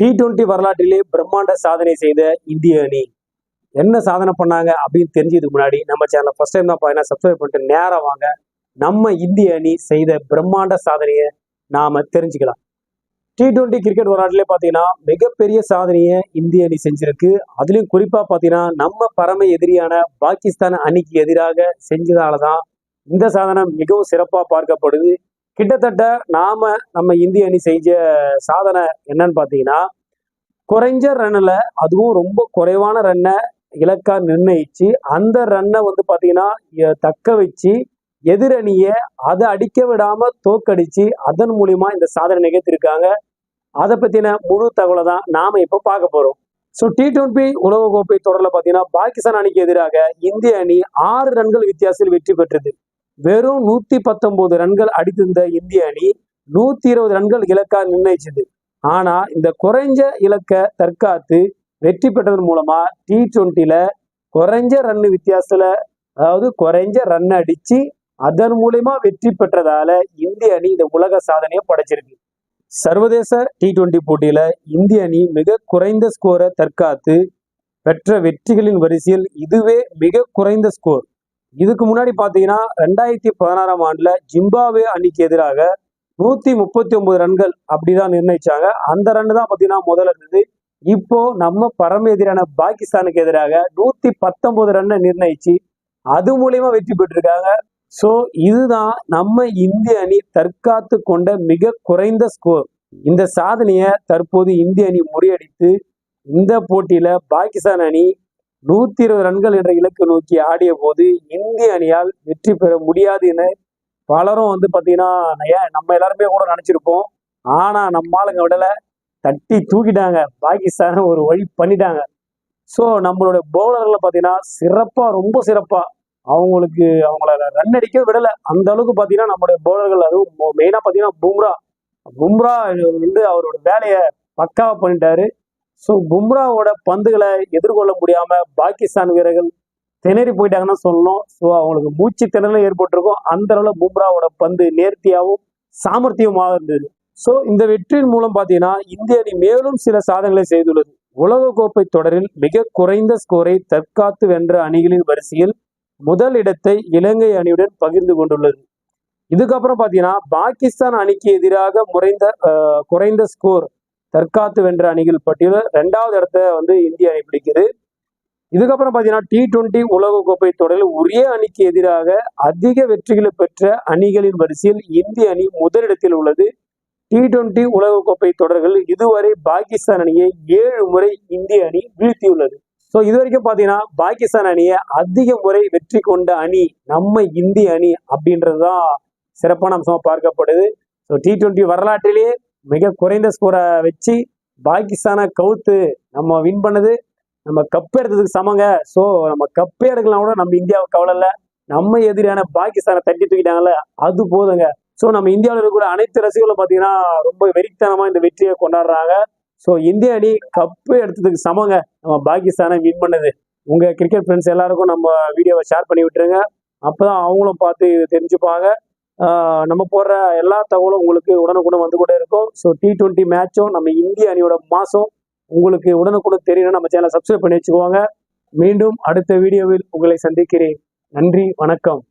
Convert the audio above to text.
T twenty வரலாற்றிலே பிரம்மாண்ட சாதனை செய்த இந்திய அணி. என்ன சாதனை பண்ணாங்க அப்படின்னு தெரிஞ்சதுக்கு முன்னாடி நம்ம சேனலை ஃபர்ஸ்ட் டைம் தான் பார்த்தீங்கன்னா சப்ஸ்கிரைப் பண்ணிட்டு நேரம் வாங்க. நம்ம இந்திய அணி செய்த பிரம்மாண்ட சாதனையை நாம தெரிஞ்சுக்கலாம். டி டுவெண்ட்டி கிரிக்கெட் வரலாற்றிலே பார்த்தீங்கன்னா மிகப்பெரிய சாதனையை இந்திய அணி செஞ்சிருக்கு. அதுலயும் குறிப்பா பார்த்தீங்கன்னா நம்ம பரம எதிரியான பாகிஸ்தான் அணிக்கு எதிராக செஞ்சதால தான் இந்த சாதனை மிகவும் சிறப்பா பார்க்கப்படுது. கிட்டத்தட்ட நாம நம்ம இந்திய அணி செஞ்ச சாதனை என்னன்னு பார்த்தீங்கன்னா குறைஞ்ச ரன்னில் அதுவும் ரொம்ப குறைவான ரன்னை இலக்கா நிர்ணயிச்சு அந்த ரன்னை வந்து பார்த்தீங்கன்னா தக்க வச்சு எதிரணியை அதை அடிக்க விடாம தோக்கடிச்சு அதன் மூலியமா இந்த சாதனை நிகழ்த்திருக்காங்க அதை பத்தின முழு தகவலை தான் நாம இப்போ பார்க்க போறோம். ஸோ டி டுவெண்ட்டி உலகக்கோப்பை தொடரில் பார்த்தீங்கன்னா பாகிஸ்தான் அணிக்கு எதிராக இந்திய அணி ஆறு ரன்கள் வித்தியாசத்தில் வெற்றி பெற்றது. வெறும் நூத்தி பத்தொன்பது ரன்கள் அடித்திருந்த இந்திய அணி நூத்தி இருபது ரன்கள் இலக்கா நிர்ணயிச்சது. ஆனா இந்த குறைஞ்ச இலக்க தற்காத்து வெற்றி பெற்றதன் மூலமா டி டுவெண்ட்டில குறைஞ்ச ரன் வித்தியாசத்துல அதாவது குறைஞ்ச ரன் அடிச்சு அதன் மூலியமா வெற்றி பெற்றதால இந்திய அணி இந்த உலக சாதனையை படைச்சிருக்கு. சர்வதேச டி டுவெண்ட்டி போட்டியில இந்திய அணி மிக குறைந்த ஸ்கோரை தற்காத்து பெற்ற வெற்றிகளின் வரிசையில் இதுவே மிக குறைந்த ஸ்கோர் இதுக்கு முன்னாடி பார்த்தீங்கன்னா ரெண்டாயிரத்தி பதினாறாம் ஆண்டில் ஜிம்பாவே அணிக்கு எதிராக நூற்றி முப்பத்தி ஒன்பது ரன்கள் அப்படிதான் நிர்ணயிச்சாங்க. அந்த ரன் தான் பார்த்தீங்கன்னா முதல்ல இருந்தது. இப்போ நம்ம பரம எதிரான பாகிஸ்தானுக்கு எதிராக நூற்றி பத்தொன்பது ரன்னை நிர்ணயிச்சு அது மூலியமா வெற்றி பெற்றிருக்காங்க. ஸோ இதுதான் நம்ம இந்திய அணி தற்காத்து கொண்ட மிக குறைந்த ஸ்கோர் இந்த சாதனையை தற்போது இந்திய அணி முறியடித்து இந்த போட்டியில பாகிஸ்தான் அணி நூத்தி இருபது ரன்கள் என்ற இலக்கு நோக்கி ஆடிய போது இந்திய அணியால் வெற்றி பெற முடியாது என பலரும் வந்து பாத்தீங்கன்னா ஏன் நம்ம எல்லாருமே கூட நினைச்சிருப்போம். ஆனா நம்ம ஆளுங்க விடல. தட்டி தூக்கிட்டாங்க. பாகிஸ்தானை ஒரு வழி பண்ணிட்டாங்க. ஸோ நம்மளோட பவுலர்களை பார்த்தீங்கன்னா சிறப்பாக ரொம்ப சிறப்பாக அவங்களுக்கு அவங்கள ரன் அடிக்க விடலை. அந்த அளவுக்கு பார்த்தீங்கன்னா நம்மளுடைய பவுலர்கள் அதுவும் மெயினாக பார்த்தீங்கன்னா பும்ரா. பும்ரா வந்து அவரோட வேலையை பக்காவாக பண்ணிட்டாரு. ஸோ பும்ராவோட பந்துகளை எதிர்கொள்ள முடியாம பாகிஸ்தான் வீரர்கள் திணறி போயிட்டாங்கன்னு சொல்லணும். ஸோ அவங்களுக்கு மூச்சு திணறலும் ஏற்பட்டிருக்கும். அந்த அளவுல பும்ராவோட பந்து நேர்த்தியாகவும் சாமர்த்தியமாக இருந்தது. ஸோ இந்த வெற்றியின் மூலம் பார்த்தீங்கன்னா இந்திய அணி மேலும் சில சாதனைகளை செய்துள்ளது. உலகக்கோப்பை தொடரில் மிக குறைந்த ஸ்கோரை தற்காத்து வென்ற அணிகளின் வரிசையில் முதல் இடத்தை இலங்கை அணியுடன் பகிர்ந்து கொண்டுள்ளது. இதுக்கப்புறம் பார்த்தீங்கன்னா பாகிஸ்தான் அணிக்கு எதிராக முறைந்த குறைந்த ஸ்கோர் தற்காத்து வென்ற அணிகள் பட்டியலில் ரெண்டாவது இடத்த வந்து இந்திய அணி பிடிக்குது. இதுக்கப்புறம் பார்த்தீங்கன்னா டி டுவெண்ட்டி உலகக்கோப்பை தொடரில் ஒரே அணிக்கு எதிராக அதிக வெற்றிகளை பெற்ற அணிகளின் வரிசையில் இந்திய அணி முதலிடத்தில் உள்ளது. டி டுவெண்ட்டி உலகக்கோப்பை தொடர்கள் இதுவரை பாகிஸ்தான் அணியை ஏழு முறை இந்திய அணி வீழ்த்தியுள்ளது. ஸோ இது வரைக்கும் பார்த்தீங்கன்னா பாகிஸ்தான் அணியை அதிக முறை வெற்றி கொண்ட அணி நம்ம இந்திய அணி அப்படின்றது தான் சிறப்பான அம்சமாக பார்க்கப்படுது. ஸோ டி டுவெண்ட்டி வரலாற்றிலேயே மிக குறைந்த ஸ்கோரை வச்சு பாகிஸ்தானை கவுத்து நம்ம வின் பண்ணது. நம்ம கப் எடுத்ததுக்கு சமங்க. ஸோ நம்ம கப்பே எடுக்கலாம் கூட நம்ம இந்தியாவை கவலை இல்லை. நம்ம எதிரான பாகிஸ்தானை தட்டி தூக்கிட்டாங்கல்ல அது போதுங்க. ஸோ நம்ம இந்தியாவில் இருக்கிற அனைத்து ரசிகர்களும் பார்த்தீங்கன்னா ரொம்ப வெறித்தனமாக இந்த வெற்றியை கொண்டாடுறாங்க. ஸோ இந்திய அணி கப்பு எடுத்ததுக்கு சமங்க. நம்ம பாகிஸ்தானை வின் பண்ணது. உங்கள் கிரிக்கெட் ஃப்ரெண்ட்ஸ் எல்லாருக்கும் நம்ம வீடியோவை ஷேர் பண்ணி விட்டுருங்க. அப்போ தான் அவங்களும் பார்த்து தெரிஞ்சுப்பாங்க. நம்ம போடுற எல்லா தகவலும் உங்களுக்கு உடனுக்குடன் வந்து கூட இருக்கும். ஸோ டி டுவெண்ட்டி மேட்சும் நம்ம இந்திய அணியோட மாசம் உங்களுக்கு உடனுக்குடன் தெரியணும் நம்ம சேனலை சப்ஸ்கிரைப் பண்ணி வச்சுக்கோங்க. மீண்டும் அடுத்த வீடியோவில் உங்களை சந்திக்கிறேன். நன்றி வணக்கம்.